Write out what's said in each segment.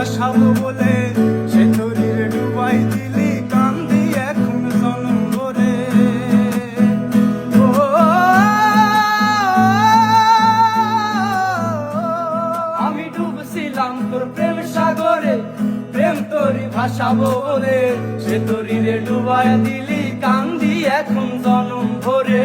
ভাসাবো বলে সে তোরির ডুবাই দিলি, কান্দি এখন জনম ভরে আমি ডুবছিলাম তোর প্রেম সাগরে, প্রেম তোরি ভাসাবো বলে সে তোরি রে ডুবায় দিলি, কান্দি এখন জনম ভরে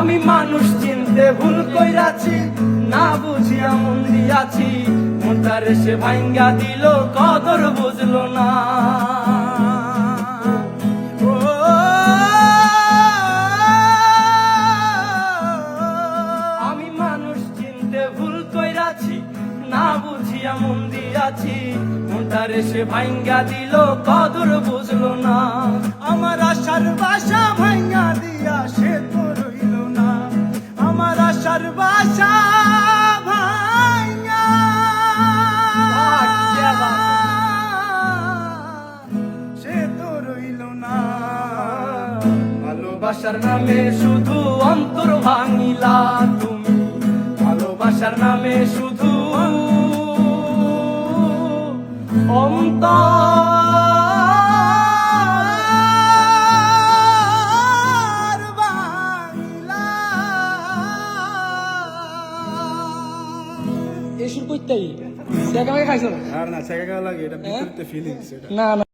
আমি মানুষ চিনতে ভুল কইরাছি, না বুঝিয়া মন দিয়াছি। মোটারে সে ভাঙ্গা দিল, কদর বুঝলো না। আমি মানুষ চিনতে ভুল কইরাছি, না বুঝিয়া মন দিয়াছি। মোটারে সে ভাঙ্গা দিল, কদর বুঝলো না। আমার আশার বাসা ভাঙা দিয়া সে আমার বাসা ভাঙা। সে তো রইল না ভালোবাসার নামে শুধু অন্তর ভাঙিলা তুমি ভালোবাসার নামে শুধু অন্তর এই সুর করতেই খাইছো? আর না সেকা লাগে এটা বিপরীতে ফিলিংস এটা। না না।